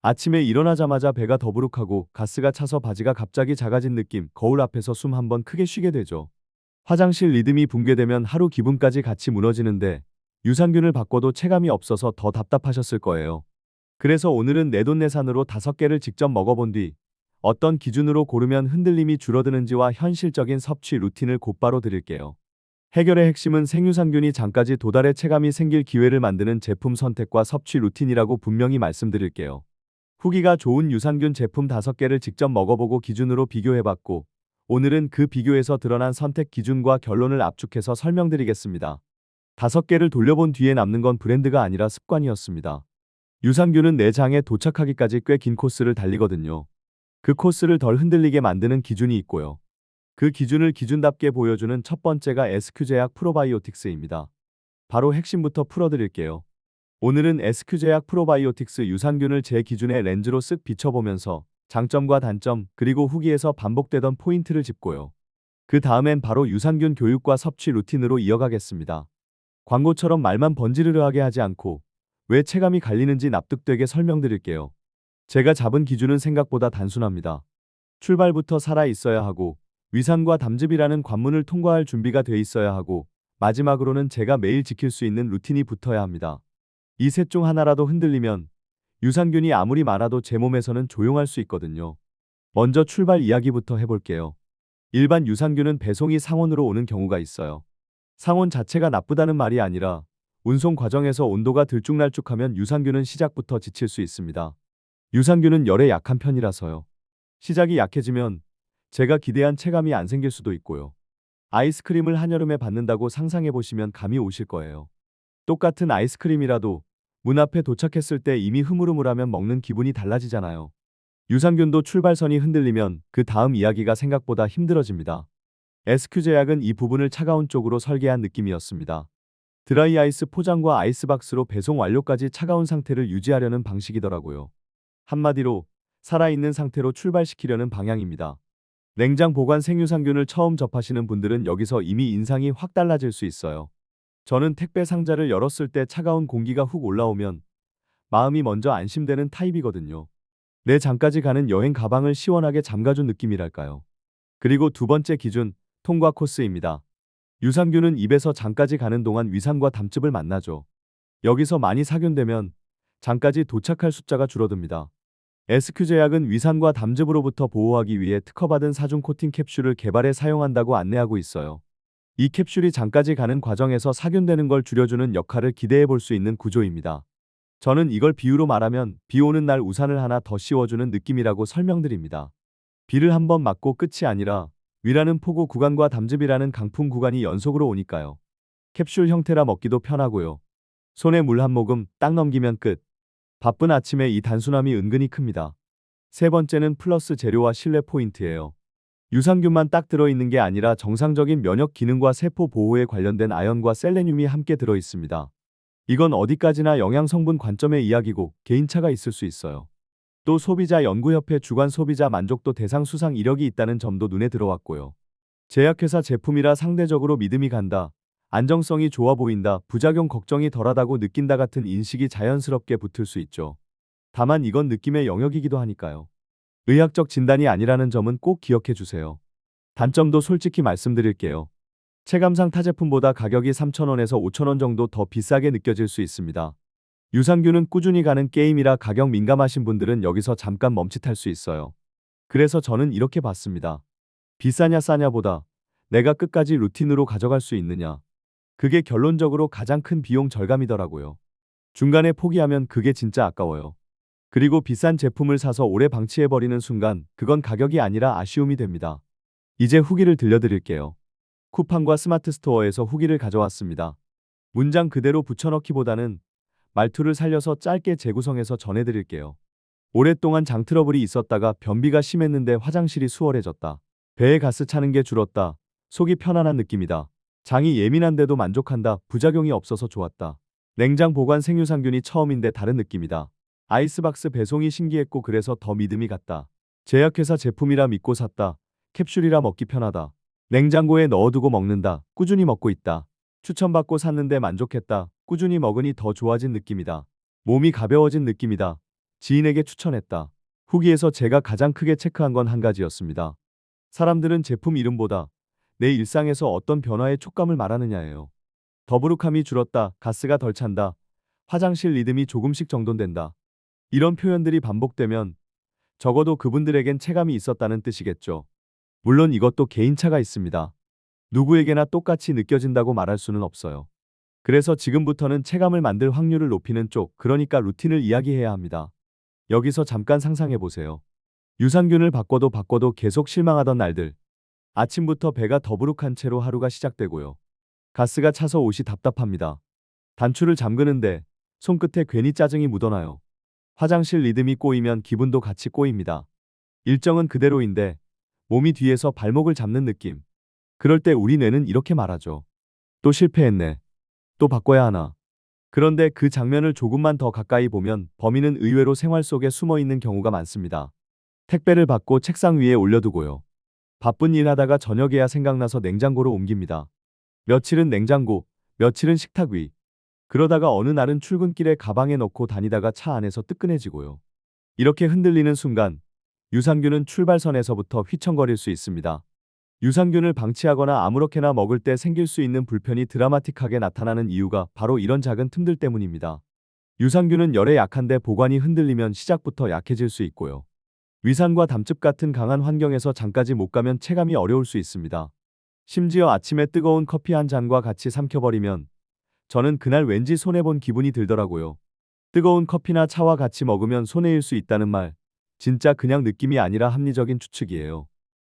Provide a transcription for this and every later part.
아침에 일어나자마자 배가 더부룩하고 가스가 차서 바지가 갑자기 작아진 느낌, 거울 앞에서 숨 한번 크게 쉬게 되죠. 화장실 리듬이 붕괴되면 하루 기분까지 같이 무너지는데 유산균을 바꿔도 체감이 없어서 더 답답하셨을 거예요. 그래서 오늘은 내돈내산으로 다섯 개를 직접 먹어본 뒤 어떤 기준으로 고르면 흔들림이 줄어드는지와 현실적인 섭취 루틴을 곧바로 드릴게요. 해결의 핵심은 생유산균이 장까지 도달해 체감이 생길 기회를 만드는 제품 선택과 섭취 루틴이라고 분명히 말씀드릴게요. 후기가 좋은 유산균 제품 5개를 직접 먹어보고 기준으로 비교해봤고, 오늘은 그 비교에서 드러난 선택 기준과 결론을 압축해서 설명드리겠습니다. 5개를 돌려본 뒤에 남는 건 브랜드가 아니라 습관이었습니다. 유산균은 내 장에 도착하기까지 꽤 긴 코스를 달리거든요. 그 코스를 덜 흔들리게 만드는 기준이 있고요. 그 기준을 기준답게 보여주는 첫 번째가 SQ제약 프로바이오틱스입니다. 바로 핵심부터 풀어드릴게요. 오늘은 SQ제약 프로바이오틱스 유산균을 제 기준의 렌즈로 쓱 비춰보면서 장점과 단점 그리고 후기에서 반복되던 포인트를 짚고요. 그 다음엔 바로 유산균 교육과 섭취 루틴으로 이어가겠습니다. 광고처럼 말만 번지르르하게 하지 않고 왜 체감이 갈리는지 납득되게 설명드릴게요. 제가 잡은 기준은 생각보다 단순합니다. 출발부터 살아 있어야 하고 위산과 담즙이라는 관문을 통과할 준비가 돼 있어야 하고 마지막으로는 제가 매일 지킬 수 있는 루틴이 붙어야 합니다. 이 셋 중 하나라도 흔들리면 유산균이 아무리 많아도 제 몸에서는 조용할 수 있거든요. 먼저 출발 이야기부터 해볼게요. 일반 유산균은 배송이 상온으로 오는 경우가 있어요. 상온 자체가 나쁘다는 말이 아니라 운송 과정에서 온도가 들쭉날쭉하면 유산균은 시작부터 지칠 수 있습니다. 유산균은 열에 약한 편이라서요. 시작이 약해지면 제가 기대한 체감이 안 생길 수도 있고요. 아이스크림을 한여름에 받는다고 상상해 보시면 감이 오실 거예요. 똑같은 아이스크림이라도 문 앞에 도착했을 때 이미 흐물흐물하면 먹는 기분이 달라지잖아요. 유산균도 출발선이 흔들리면 그 다음 이야기가 생각보다 힘들어집니다. SQ제약은 이 부분을 차가운 쪽으로 설계한 느낌이었습니다. 드라이 아이스 포장과 아이스박스로 배송 완료까지 차가운 상태를 유지하려는 방식이더라고요. 한마디로 살아있는 상태로 출발시키려는 방향입니다. 냉장 보관 생유산균을 처음 접하시는 분들은 여기서 이미 인상이 확 달라질 수 있어요. 저는 택배 상자를 열었을 때 차가운 공기가 훅 올라오면 마음이 먼저 안심되는 타입이거든요. 내 장까지 가는 여행 가방을 시원하게 잠가준 느낌이랄까요. 그리고 두 번째 기준, 통과 코스입니다. 유산균은 입에서 장까지 가는 동안 위산과 담즙을 만나죠. 여기서 많이 사균되면 장까지 도착할 숫자가 줄어듭니다. SQ제약은 위산과 담즙으로부터 보호하기 위해 특허받은 사중 코팅 캡슐을 개발해 사용한다고 안내하고 있어요. 이 캡슐이 장까지 가는 과정에서 사균되는 걸 줄여주는 역할을 기대해 볼 수 있는 구조입니다. 저는 이걸 비유로 말하면 비 오는 날 우산을 하나 더 씌워주는 느낌이라고 설명드립니다. 비를 한 번 맞고 끝이 아니라 위라는 포구 구간과 담즙이라는 강풍 구간이 연속으로 오니까요. 캡슐 형태라 먹기도 편하고요. 손에 물 한 모금 딱 넘기면 끝. 바쁜 아침에 이 단순함이 은근히 큽니다. 세 번째는 플러스 재료와 신뢰 포인트예요. 유산균만 딱 들어있는 게 아니라 정상적인 면역 기능과 세포 보호에 관련된 아연과 셀레늄이 함께 들어 있습니다. 이건 어디까지나 영양 성분 관점의 이야기고 개인차가 있을 수 있어요. 또 소비자 연구협회 주간 소비자 만족도 대상 수상 이력이 있다는 점도 눈에 들어왔고요. 제약회사 제품이라 상대적으로 믿음이 간다. 안정성이 좋아 보인다, 부작용 걱정이 덜하다고 느낀다 같은 인식이 자연스럽게 붙을 수 있죠. 다만 이건 느낌의 영역이기도 하니까요. 의학적 진단이 아니라는 점은 꼭 기억해 주세요. 단점도 솔직히 말씀드릴게요. 체감상 타 제품보다 가격이 3,000원에서 5,000원 정도 더 비싸게 느껴질 수 있습니다. 유산균은 꾸준히 가는 게임이라 가격 민감하신 분들은 여기서 잠깐 멈칫할 수 있어요. 그래서 저는 이렇게 봤습니다. 비싸냐 싸냐보다 내가 끝까지 루틴으로 가져갈 수 있느냐. 그게 결론적으로 가장 큰 비용 절감이더라고요. 중간에 포기하면 그게 진짜 아까워요. 그리고 비싼 제품을 사서 오래 방치해버리는 순간 그건 가격이 아니라 아쉬움이 됩니다. 이제 후기를 들려드릴게요. 쿠팡과 스마트 스토어에서 후기를 가져왔습니다. 문장 그대로 붙여넣기보다는 말투를 살려서 짧게 재구성해서 전해드릴게요. 오랫동안 장 트러블이 있었다가 변비가 심했는데 화장실이 수월해졌다. 배에 가스 차는 게 줄었다. 속이 편안한 느낌이다. 장이 예민한데도 만족한다. 부작용이 없어서 좋았다. 냉장 보관 생유산균이 처음인데 다른 느낌이다. 아이스박스 배송이 신기했고 그래서 더 믿음이 갔다. 제약회사 제품이라 믿고 샀다. 캡슐이라 먹기 편하다. 냉장고에 넣어두고 먹는다. 꾸준히 먹고 있다. 추천받고 샀는데 만족했다. 꾸준히 먹으니 더 좋아진 느낌이다. 몸이 가벼워진 느낌이다. 지인에게 추천했다. 후기에서 제가 가장 크게 체크한 건 한 가지였습니다. 사람들은 제품 이름보다 내 일상에서 어떤 변화의 촉감을 말하느냐예요. 더부룩함이 줄었다, 가스가 덜 찬다, 화장실 리듬이 조금씩 정돈된다. 이런 표현들이 반복되면 적어도 그분들에겐 체감이 있었다는 뜻이겠죠. 물론 이것도 개인차가 있습니다. 누구에게나 똑같이 느껴진다고 말할 수는 없어요. 그래서 지금부터는 체감을 만들 확률을 높이는 쪽, 그러니까 루틴을 이야기해야 합니다. 여기서 잠깐 상상해 보세요. 유산균을 바꿔도 바꿔도 계속 실망하던 날들. 아침부터 배가 더부룩한 채로 하루가 시작되고요. 가스가 차서 옷이 답답합니다. 단추를 잠그는데 손끝에 괜히 짜증이 묻어나요. 화장실 리듬이 꼬이면 기분도 같이 꼬입니다. 일정은 그대로인데 몸이 뒤에서 발목을 잡는 느낌. 그럴 때 우리 뇌는 이렇게 말하죠. 또 실패했네. 또 바꿔야 하나. 그런데 그 장면을 조금만 더 가까이 보면 범인은 의외로 생활 속에 숨어 있는 경우가 많습니다. 택배를 받고 책상 위에 올려두고요. 바쁜 일 하다가 저녁에야 생각나서 냉장고로 옮깁니다. 며칠은 냉장고, 며칠은 식탁 위. 그러다가 어느 날은 출근길에 가방에 넣고 다니다가 차 안에서 뜨끈해지고요. 이렇게 흔들리는 순간 유산균은 출발선에서부터 휘청거릴 수 있습니다. 유산균을 방치하거나 아무렇게나 먹을 때 생길 수 있는 불편이 드라마틱하게 나타나는 이유가 바로 이런 작은 틈들 때문입니다. 유산균은 열에 약한데 보관이 흔들리면 시작부터 약해질 수 있고요. 위산과 담즙 같은 강한 환경에서 잠까지 못 가면 체감이 어려울 수 있습니다. 심지어 아침에 뜨거운 커피 한 잔과 같이 삼켜버리면 저는 그날 왠지 손해본 기분이 들더라고요. 뜨거운 커피나 차와 같이 먹으면 손해일 수 있다는 말, 진짜 그냥 느낌이 아니라 합리적인 추측이에요.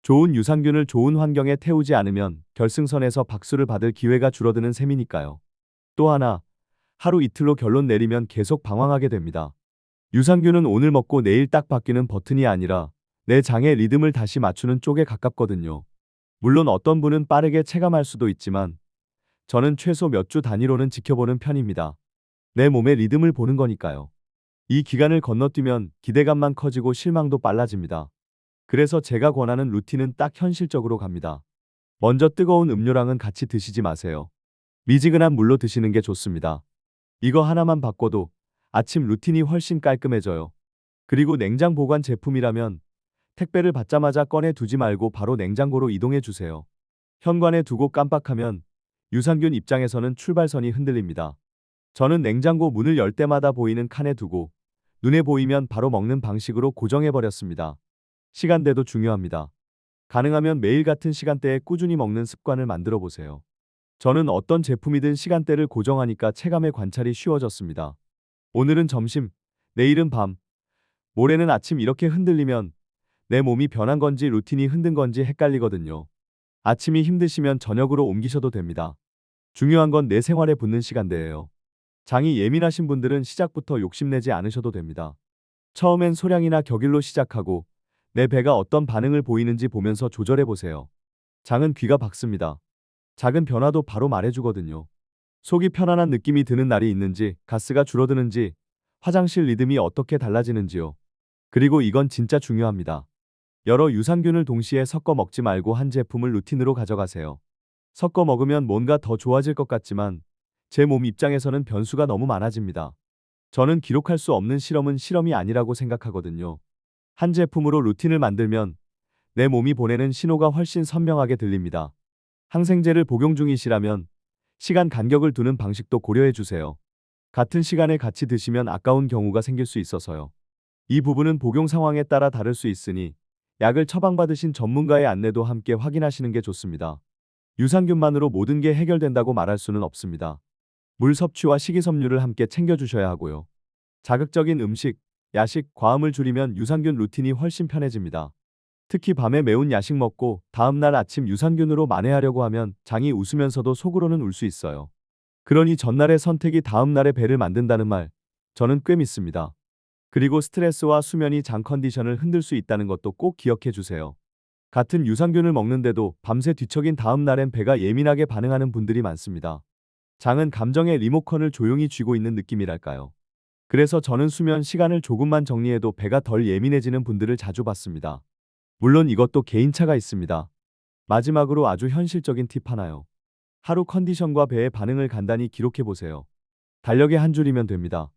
좋은 유산균을 좋은 환경에 태우지 않으면 결승선에서 박수를 받을 기회가 줄어드는 셈이니까요. 또 하나, 하루 이틀로 결론 내리면 계속 방황하게 됩니다. 유산균은 오늘 먹고 내일 딱 바뀌는 버튼이 아니라 내 장의 리듬을 다시 맞추는 쪽에 가깝거든요. 물론 어떤 분은 빠르게 체감할 수도 있지만 저는 최소 몇 주 단위로는 지켜보는 편입니다. 내 몸의 리듬을 보는 거니까요. 이 기간을 건너뛰면 기대감만 커지고 실망도 빨라집니다. 그래서 제가 권하는 루틴은 딱 현실적으로 갑니다. 먼저 뜨거운 음료랑은 같이 드시지 마세요. 미지근한 물로 드시는 게 좋습니다. 이거 하나만 바꿔도 아침 루틴이 훨씬 깔끔해져요. 그리고 냉장 보관 제품이라면 택배를 받자마자 꺼내 두지 말고 바로 냉장고로 이동해 주세요. 현관에 두고 깜빡하면 유산균 입장에서는 출발선이 흔들립니다. 저는 냉장고 문을 열 때마다 보이는 칸에 두고 눈에 보이면 바로 먹는 방식으로 고정해 버렸습니다. 시간대도 중요합니다. 가능하면 매일 같은 시간대에 꾸준히 먹는 습관을 만들어 보세요. 저는 어떤 제품이든 시간대를 고정하니까 체감의 관찰이 쉬워졌습니다. 오늘은 점심, 내일은 밤, 모레는 아침 이렇게 흔들리면 내 몸이 변한 건지 루틴이 흔든 건지 헷갈리거든요. 아침이 힘드시면 저녁으로 옮기셔도 됩니다. 중요한 건 내 생활에 붙는 시간대예요. 장이 예민하신 분들은 시작부터 욕심내지 않으셔도 됩니다. 처음엔 소량이나 격일로 시작하고 내 배가 어떤 반응을 보이는지 보면서 조절해 보세요. 장은 귀가 박습니다. 작은 변화도 바로 말해주거든요. 속이 편안한 느낌이 드는 날이 있는지, 가스가 줄어드는지, 화장실 리듬이 어떻게 달라지는지요. 그리고 이건 진짜 중요합니다. 여러 유산균을 동시에 섞어 먹지 말고 한 제품을 루틴으로 가져가세요. 섞어 먹으면 뭔가 더 좋아질 것 같지만 제 몸 입장에서는 변수가 너무 많아집니다. 저는 기록할 수 없는 실험은 실험이 아니라고 생각하거든요. 한 제품으로 루틴을 만들면 내 몸이 보내는 신호가 훨씬 선명하게 들립니다. 항생제를 복용 중이시라면 시간 간격을 두는 방식도 고려해 주세요. 같은 시간에 같이 드시면 아까운 경우가 생길 수 있어서요. 이 부분은 복용 상황에 따라 다를 수 있으니 약을 처방받으신 전문가의 안내도 함께 확인하시는 게 좋습니다. 유산균만으로 모든 게 해결된다고 말할 수는 없습니다. 물 섭취와 식이섬유를 함께 챙겨주셔야 하고요. 자극적인 음식, 야식, 과음을 줄이면 유산균 루틴이 훨씬 편해집니다. 특히 밤에 매운 야식 먹고 다음날 아침 유산균으로 만회하려고 하면 장이 웃으면서도 속으로는 울 수 있어요. 그러니 전날의 선택이 다음날의 배를 만든다는 말, 저는 꽤 믿습니다. 그리고 스트레스와 수면이 장 컨디션을 흔들 수 있다는 것도 꼭 기억해 주세요. 같은 유산균을 먹는데도 밤새 뒤척인 다음 날엔 배가 예민하게 반응하는 분들이 많습니다. 장은 감정의 리모컨을 조용히 쥐고 있는 느낌이랄까요. 그래서 저는 수면 시간을 조금만 정리해도 배가 덜 예민해지는 분들을 자주 봤습니다. 물론 이것도 개인차가 있습니다. 마지막으로 아주 현실적인 팁 하나요. 하루 컨디션과 배의 반응을 간단히 기록해 보세요. 달력에 한 줄이면 됩니다.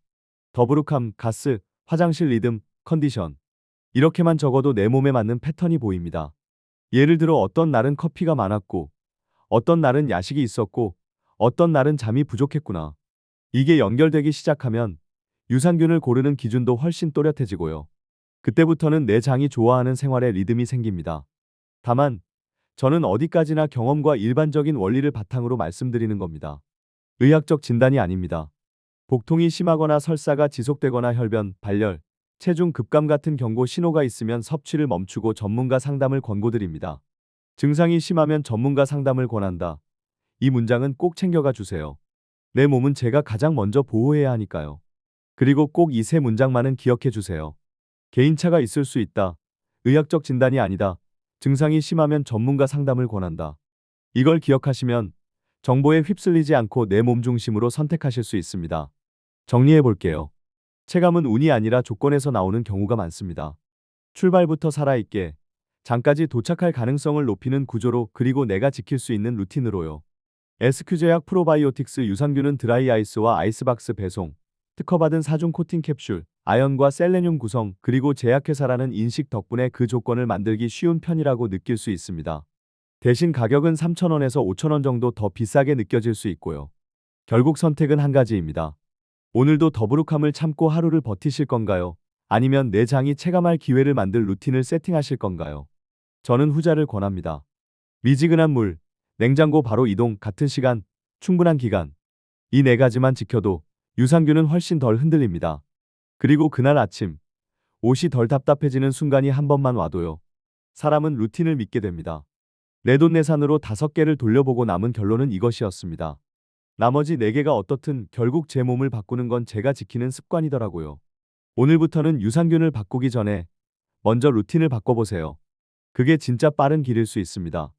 더부룩함, 가스, 화장실 리듬, 컨디션. 이렇게만 적어도 내 몸에 맞는 패턴이 보입니다. 예를 들어 어떤 날은 커피가 많았고, 어떤 날은 야식이 있었고, 어떤 날은 잠이 부족했구나. 이게 연결되기 시작하면 유산균을 고르는 기준도 훨씬 또렷해지고요. 그때부터는 내 장이 좋아하는 생활의 리듬이 생깁니다. 다만, 저는 어디까지나 경험과 일반적인 원리를 바탕으로 말씀드리는 겁니다. 의학적 진단이 아닙니다. 복통이 심하거나 설사가 지속되거나 혈변, 발열, 체중 급감 같은 경고 신호가 있으면 섭취를 멈추고 전문가 상담을 권고드립니다. 증상이 심하면 전문가 상담을 권한다. 이 문장은 꼭 챙겨가 주세요. 내 몸은 제가 가장 먼저 보호해야 하니까요. 그리고 꼭 이 세 문장만은 기억해 주세요. 개인차가 있을 수 있다. 의학적 진단이 아니다. 증상이 심하면 전문가 상담을 권한다. 이걸 기억하시면 정보에 휩쓸리지 않고 내 몸 중심으로 선택하실 수 있습니다. 정리해 볼게요. 체감은 운이 아니라 조건에서 나오는 경우가 많습니다. 출발부터 살아있게, 장까지 도착할 가능성을 높이는 구조로 그리고 내가 지킬 수 있는 루틴으로요. SQ제약 프로바이오틱스 유산균은 드라이 아이스와 아이스박스 배송, 특허받은 사중 코팅 캡슐, 아연과 셀레늄 구성, 그리고 제약회사라는 인식 덕분에 그 조건을 만들기 쉬운 편이라고 느낄 수 있습니다. 대신 가격은 3,000원에서 5,000원 정도 더 비싸게 느껴질 수 있고요. 결국 선택은 한 가지입니다. 오늘도 더부룩함을 참고 하루를 버티실 건가요? 아니면 내 장이 체감할 기회를 만들 루틴을 세팅하실 건가요? 저는 후자를 권합니다. 미지근한 물, 냉장고 바로 이동, 같은 시간, 충분한 기간. 이 네 가지만 지켜도 유산균은 훨씬 덜 흔들립니다. 그리고 그날 아침, 옷이 덜 답답해지는 순간이 한 번만 와도요. 사람은 루틴을 믿게 됩니다. 내돈내산으로 다섯 개를 돌려보고 남은 결론은 이것이었습니다. 나머지 네 개가 어떻든 결국 제 몸을 바꾸는 건 제가 지키는 습관이더라고요. 오늘부터는 유산균을 바꾸기 전에 먼저 루틴을 바꿔보세요. 그게 진짜 빠른 길일 수 있습니다.